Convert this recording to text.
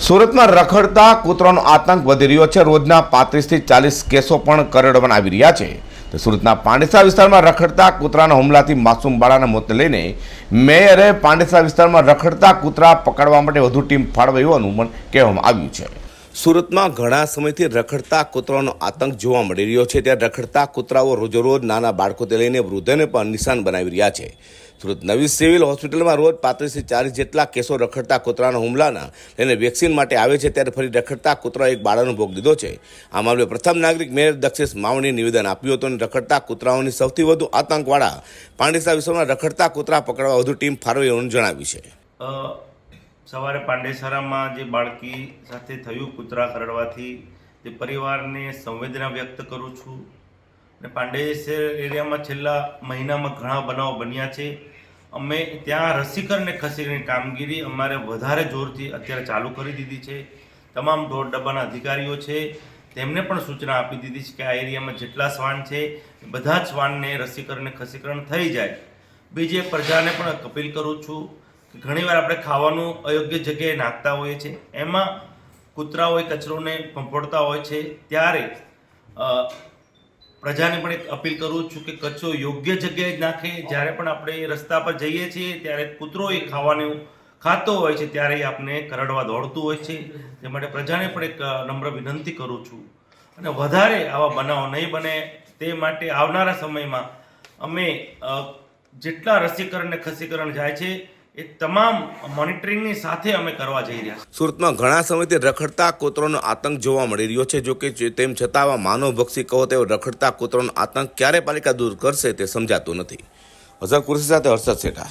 સુરતમાં રખડતા કૂતરાનો આતંક વધી રહ્યો છે. રોજના પાંત્રીસથી ચાલીસ કેસો પણ કરડવામાં આવી રહ્યા છે. તો સુરતના પાંડેસરા વિસ્તારમાં રખડતા કૂતરાના હુમલાથી માસૂમ બાળાના મોતને લઈને મેયરે પાંડેસરા વિસ્તારમાં રખડતા કૂતરા પકડવા માટે વધુ ટીમ ફાળવાઈ હોવાનું પણ કહેવામાં આવ્યું છે. સુરતમાં ઘણા સમયથી રખડતા કૂતરાનો આતંક જોવા મળી રહ્યો છે. ત્યારે રખડતા કૂતરાઓ રોજેરોજ નાના બાળકોથી લઈને વૃદ્ધોને પણ નિશાન બનાવી રહ્યા છે. સુરત નવી સિવિલ હોસ્પિટલમાં રોજ પાંત્રીસથી ચાલીસ જેટલા કેસો રખડતા કૂતરાના હુમલાના લઈને વેક્સિન માટે આવે છે ત્યારે ફરી રખડતા કૂતરા એક બાળાનો ભોગ લીધો છે. આ મામલે પ્રથમ નાગરિક મેયર દક્ષેશ માવણીએ નિવેદન આપ્યું હતું અને રખડતા કૂતરાઓની સૌથી વધુ આતંકવાળા પાંડેસરા વિસ્તારમાં રખડતા કૂતરા પકડવા વધુ ટીમ ફાળવે હોવાનું જણાવ્યું છે. સવારે પાંડેસરામાં જે બાળકી સાથે થયું કૂતરા કરડવાથી, તે પરિવારને સંવેદના વ્યક્ત કરું છું. અને પાંડેસર એરિયામાં છેલ્લા મહિનામાં ઘણા બનાવો બન્યા છે. અમે ત્યાં રસીકરણને ખસેડીની કામગીરી અમારે વધારે જોરથી અત્યારે ચાલુ કરી દીધી છે. તમામ ઢોર ડબ્બાના અધિકારીઓ છે, તેમને પણ સૂચના આપી દીધી છે કે આ એરિયામાં જેટલા શ્વાન છે, બધા જ શ્વાનને રસીકરણને ખસીકરણ થઈ જાય. બીજી પ્રજાને પણ અપીલ કરું છું ઘણીવાર આપણે ખાવાનું અયોગ્ય જગ્યાએ નાખતા હોઈએ છીએ. એમાં કૂતરાઓ એ કચરોને પંપોડતા હોય છે. ત્યારે પ્રજાને પણ એક અપીલ કરું છું કે કચરો યોગ્ય જગ્યાએ જ નાખે. જ્યારે પણ આપણે રસ્તા પર જઈએ છીએ, ત્યારે કૂતરો એ ખાવાનું ખાતો હોય છે, ત્યારે એ આપણે કરડવા દોડતું હોય છે. તે માટે પ્રજાને પણ એક નમ્ર વિનંતી કરું છું. અને વધારે આવા બનાવો નહીં બને. તે માટે આવનારા સમયમાં અમે જેટલા રસીકરણ ને ખસીકરણ જાય છે એ તમામ મોનિટરિંગની સાથે અમે કરવા જઈ રહ્યા છીએ. સુરતમાં ઘણા સમયથી રખડતા કૂતરોનો આતંક જોવા મળી રહ્યો છે. જો કે તેમ છતાં આવા માનવભક્ષી કહો તેવો રખડતા કૂતરોનો આતંક ક્યારે પાલિકા દૂર કરશે તે સમજાતું નથી. હઝર કુરશી સાથે હર્ષદ શેઠા.